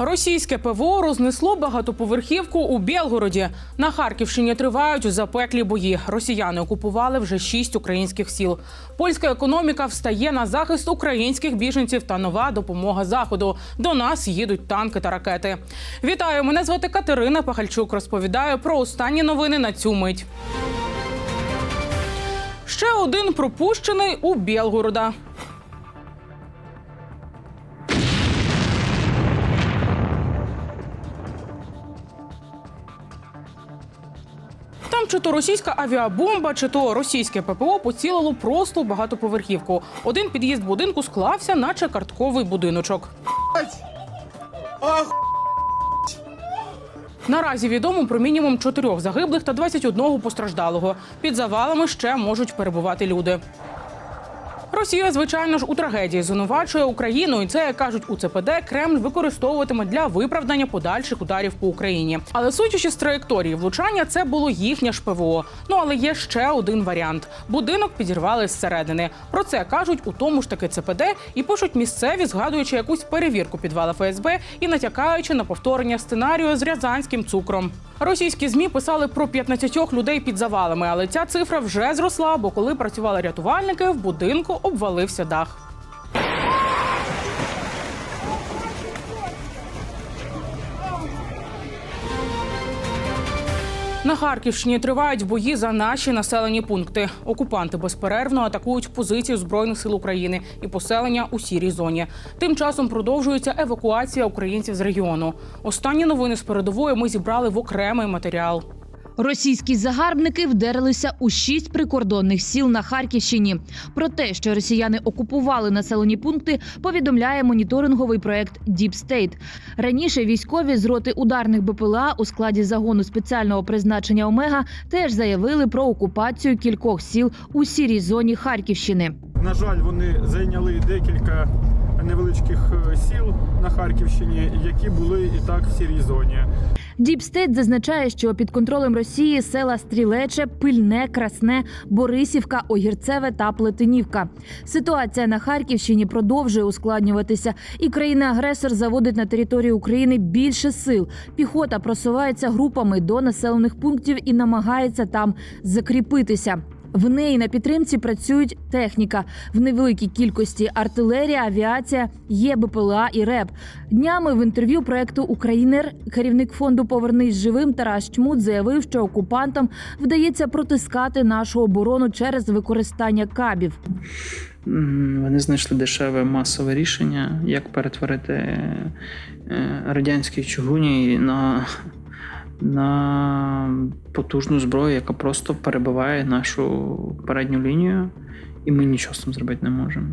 Російське ПВО рознесло багатоповерхівку у Білгороді. На Харківщині тривають запеклі бої. Росіяни окупували вже шість українських сіл. Польська економіка встає на захист українських біженців та нова допомога заходу. До нас їдуть танки та ракети. Вітаю! Мене звати Катерина Пахальчук. Розповідаю про останні новини на цю мить. Ще один пропущений у Білгорода. Чи то російська авіабомба, чи то російське ППО поцілило просто багатоповерхівку. Один під'їзд будинку склався, наче картковий будиночок. Наразі відомо про мінімум чотирьох загиблих та 21 постраждалого. Під завалами ще можуть перебувати люди. Росія, звичайно ж, у трагедії звинувачує Україну, і це кажуть у ЦПД, Кремль використовуватиме для виправдання подальших ударів по Україні. Але судячи з траєкторії влучання, це було їхнє ж ПВО. Ну але є ще один варіант: будинок підірвали зсередини. Про це кажуть у тому ж таки ЦПД і пишуть місцеві, згадуючи якусь перевірку підвала ФСБ і натякаючи на повторення сценарію з рязанським цукром. Російські змі писали про 15 людей під завалами, але ця цифра вже зросла, бо коли працювали рятувальники, в будинку обвалився дах. На Харківщині тривають бої за наші населені пункти. Окупанти безперервно атакують позиції збройних сил України і поселення у сірій зоні. Тим часом продовжується евакуація українців з регіону. Останні новини з передової ми зібрали в окремий матеріал. Російські загарбники вдерлися у шість прикордонних сіл на Харківщині. Про те, що росіяни окупували населені пункти, повідомляє моніторинговий проект Deep State. Раніше військові з роти ударних БПЛА у складі загону спеціального призначення Омега теж заявили про окупацію кількох сіл у сірій зоні Харківщини. На жаль, вони зайняли декілька невеличких е, сіл на Харківщині, які були і так в сірій зоні. Діпстейт зазначає, що під контролем Росії села Стрілече, Пильне, Красне, Борисівка, Огірцеве та Плетенівка. Ситуація на Харківщині продовжує ускладнюватися, і країна-агресор заводить на територію України більше сил. Піхота просувається групами до населених пунктів і намагається там закріпитися. В неї на підтримці працюють техніка в невеликій кількості артилерія, авіація, є БПЛА і РЕП. Днями в інтерв'ю проекту Українер керівник фонду Повернись живим Тарас Чмут заявив, що окупантам вдається протискати нашу оборону через використання кабів. Вони знайшли дешеве масове рішення, як перетворити е, радянські чугуні на, на потужну зброю, яка просто перебиває нашу передню лінію, і ми нічого з цим зробити не можемо.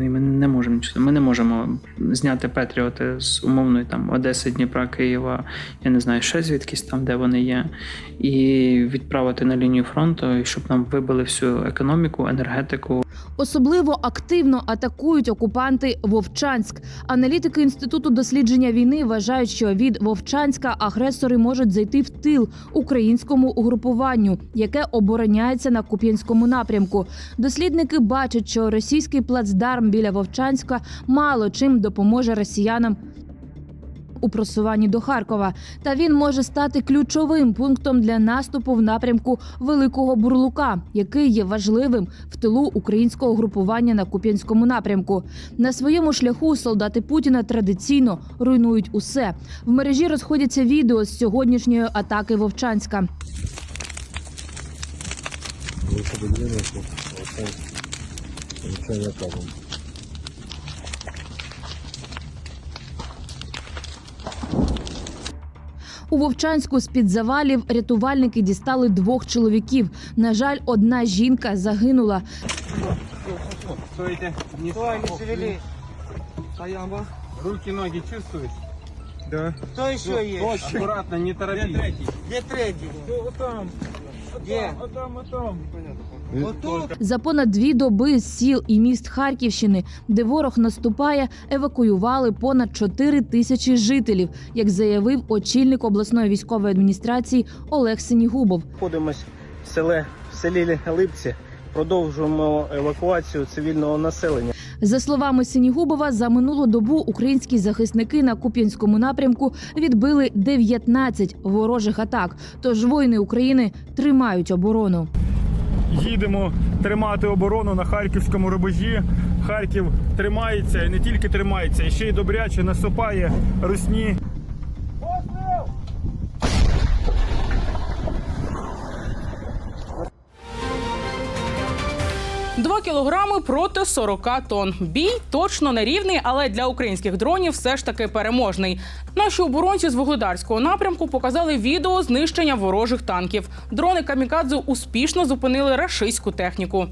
І Ми не можемо нічого. Ми не можемо зняти Петріоти з умовної там Одеси, Дніпра, Києва, я не знаю, ще звідкись там, де вони є, і відправити на лінію фронту, щоб нам вибили всю економіку, енергетику, Особливо активно атакують окупанти Вовчанськ. Аналітики інституту дослідження війни вважають, що від Вовчанська агресори можуть зайти в тил українському угрупуванню, яке обороняється на Куп'янському напрямку. Дослідники бачать, що російський плацдарм біля Вовчанська мало чим допоможе росіянам. У просуванні до Харкова, та він може стати ключовим пунктом для наступу в напрямку Великого Бурлука, який є важливим в тилу українського групування на Куп'янському напрямку. На своєму шляху солдати Путіна традиційно руйнують усе. В мережі розходяться відео з сьогоднішньої атаки Вовчанська. У Вовчанську з під завалів рятувальники дістали двох чоловіків. На жаль, одна жінка загинула. Стойте, не Стой, не шевели. Стояла. Руки, ноги чувствуешь? Да. Кто еще есть? Аккуратно, не торопіть. Где третий? Где? Там, За понад дві доби з сіл і міст Харківщини, де ворог наступає, евакуювали понад 4 тисячі жителів, як заявив очільник обласної військової адміністрації Олег Синігубов. Знаходимось в селі, в селі Липці. Продовжуємо евакуацію цивільного населення. За словами Синігубова, за минулу добу українські захисники на Куп'янському напрямку відбили 19 ворожих атак. Тож воїни України тримають оборону. Їдемо тримати оборону на харківському рубежі. Харків тримається і не тільки тримається, і ще й добряче насопає русні. Два кілограми проти 40 тонн. Бій точно нерівний, але для українських дронів все ж таки переможний. Наші оборонці з вугледарського напрямку показали відео знищення ворожих танків. Дрони камікадзе успішно зупинили рашистську техніку.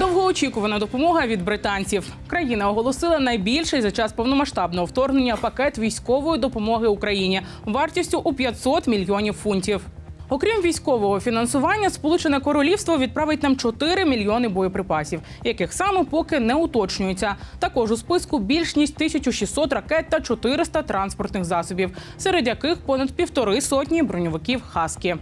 Довгоочікувана допомога від британців. Країна оголосила найбільший за час повномасштабного вторгнення пакет військової допомоги Україні вартістю у 500 мільйонів фунтів. Окрім військового фінансування, Сполучене Королівство відправить нам 4 мільйони боєприпасів, яких саме поки не уточнюється. Також у списку більш ніж 1600 ракет та 400 транспортних засобів, серед яких понад півтори сотні броньовиків Хаскі.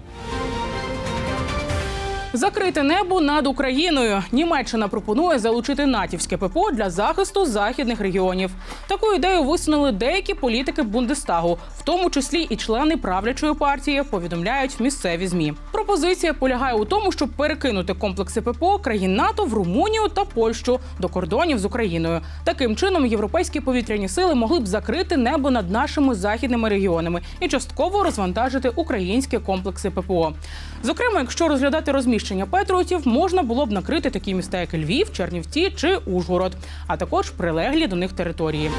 Закрите небо над Україною. Німеччина пропонує залучити натівське ППО для захисту західних регіонів. Таку ідею висунули деякі політики Бундестагу, в тому числі і члени правлячої партії, повідомляють місцеві змі. Пропозиція полягає у тому, щоб перекинути комплекси ППО країн НАТО в Румунію та Польщу до кордонів з Україною. Таким чином європейські повітряні сили могли б закрити небо над нашими західними регіонами і частково розвантажити українські комплекси ППО. Зокрема, якщо розглядати розміщення патріотів, можна було б накрити такі міста, як Львів, Чернівці чи Ужгород, а також прилеглі до них території.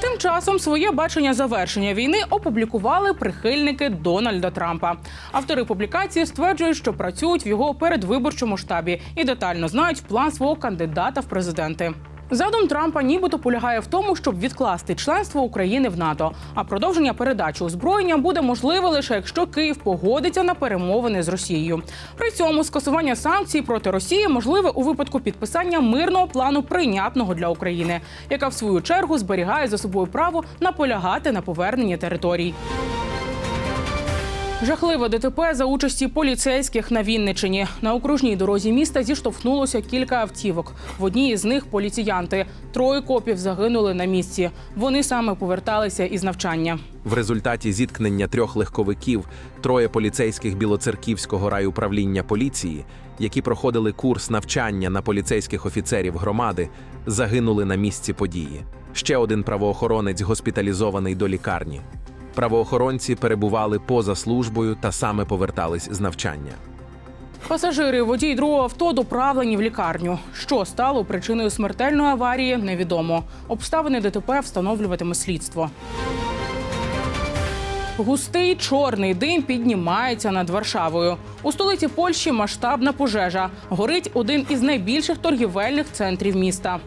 Тим часом своє бачення завершення війни опублікували прихильники Дональда Трампа. Автори публікації стверджують, що працюють в його передвиборчому штабі і детально знають план свого кандидата в президенти. Задум Трампа нібито полягає в тому, щоб відкласти членство України в НАТО. А продовження передачі озброєння буде можливе лише якщо Київ погодиться на перемовини з Росією. При цьому скасування санкцій проти Росії можливе у випадку підписання мирного плану прийнятного для України, яка в свою чергу зберігає за собою право наполягати на поверненні територій. Жахливе ДТП за участі поліцейських на Вінничині. На окружній дорозі міста зіштовхнулося кілька автівок. В одній із них поліціянти. Троє копів загинули на місці. Вони саме поверталися із навчання. В результаті зіткнення трьох легковиків троє поліцейських білоцерківського райуправління поліції, які проходили курс навчання на поліцейських офіцерів громади, загинули на місці події. Ще один правоохоронець госпіталізований до лікарні. Правоохоронці перебували поза службою та саме повертались з навчання. Пасажири, водій другого авто доправлені в лікарню. Що стало причиною смертельної аварії, невідомо. Обставини ДТП встановлюватиме слідство. Густий чорний дим піднімається над Варшавою. У столиці Польщі масштабна пожежа. Горить один із найбільших торгівельних центрів міста.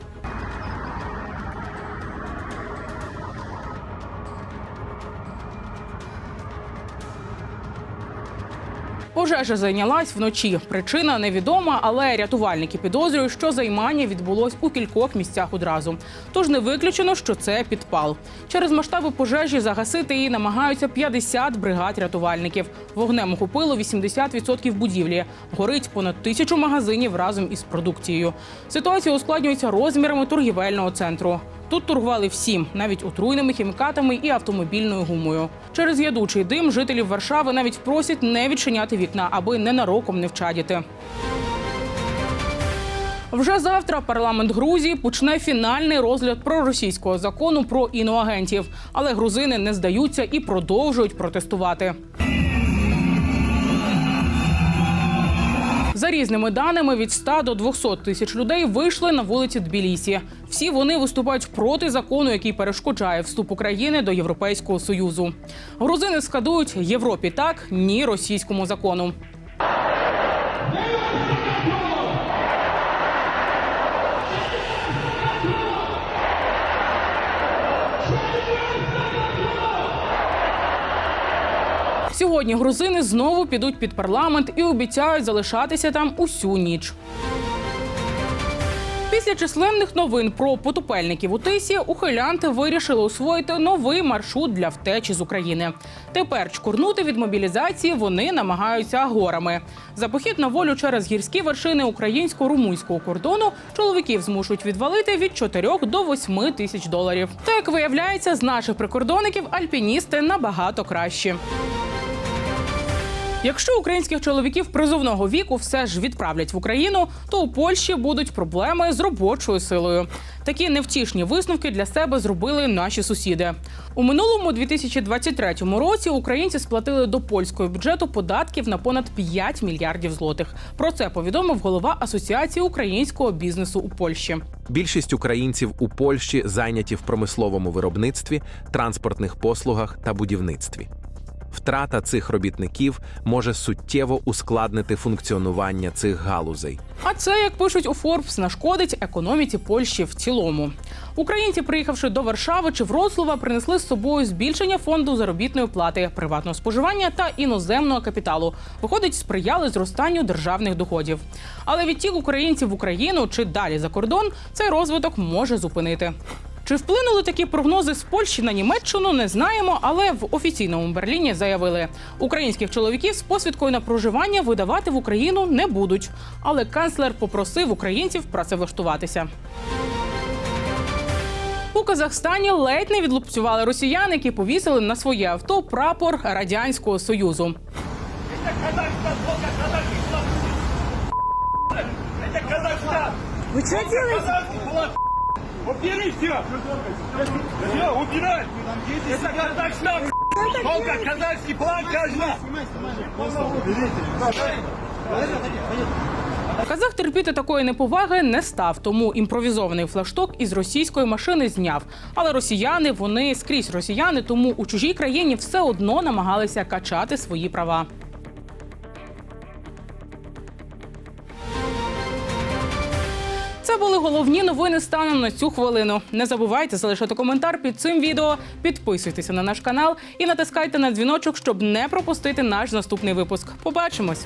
Пожежа зайнялась вночі. Причина невідома, але рятувальники підозрюють, що займання відбулось у кількох місцях одразу. Тож не виключено, що це підпал. Через масштаби пожежі загасити її намагаються 50 бригад рятувальників. Вогнем охопило 80% будівлі. Горить понад тисячу магазинів разом із продукцією. Ситуація ускладнюється розмірами торгівельного центру. Тут торгували всім, навіть отруйними хімікатами і автомобільною гумою. Через ядучий дим жителів Варшави навіть просять не відчиняти вікна, аби ненароком не вчадіти. Вже завтра парламент Грузії почне фінальний розгляд проросійського закону про іноагентів. Але грузини не здаються і продовжують протестувати. За різними даними, від 100 до 200 тисяч людей вийшли на вулиці Тбілісі. Всі вони виступають проти закону, який перешкоджає вступ України до Європейського союзу. Грузини скадують Європі так, ні російському закону. Сьогодні грузини знову підуть під парламент і обіцяють залишатися там усю ніч. Після численних новин про потопельників у тисі ухилянти вирішили освоїти новий маршрут для втечі з України. Тепер чкурнути від мобілізації вони намагаються горами. За похід на волю через гірські вершини українсько-румунського кордону чоловіків змушують відвалити від 4 до 8 тисяч доларів. Та як виявляється, з наших прикордонників альпіністи набагато кращі. Якщо українських чоловіків призовного віку все ж відправлять в Україну, то у Польщі будуть проблеми з робочою силою. Такі невтішні висновки для себе зробили наші сусіди. У минулому 2023 році українці сплатили до польського бюджету податків на понад 5 мільярдів злотих. Про це повідомив голова Асоціації українського бізнесу у Польщі. Більшість українців у Польщі зайняті в промисловому виробництві, транспортних послугах та будівництві. Втрата цих робітників може суттєво ускладнити функціонування цих галузей. А це, як пишуть у Forbes, нашкодить економіці Польщі в цілому. Українці, приїхавши до Варшави чи Вроцлава, принесли з собою збільшення фонду заробітної плати, приватного споживання та іноземного капіталу. Виходить, сприяли зростанню державних доходів. Але відтік українців в Україну чи далі за кордон цей розвиток може зупинити. Чи вплинули такі прогнози з Польщі на Німеччину, не знаємо, але в офіційному Берліні заявили, українських чоловіків з посвідкою на проживання видавати в Україну не будуть. Але канцлер попросив українців працевлаштуватися. У Казахстані ледь не відлупцювали росіян, які повісили на своє авто прапор радянського союзу. Вы что делаете? Убери все! Все, убирай! Это Казахстан! Только казахский план каждый! Казах терпіти такої неповаги не став, тому імпровізований флагшток із російської машини зняв. Але росіяни вони скрізь росіяни, тому у чужій країні все одно намагалися качати свої права. Головні новини станом на цю хвилину. Не забувайте залишити коментар під цим відео, підписуйтеся на наш канал і натискайте на дзвіночок, щоб не пропустити наш наступний випуск. Побачимось!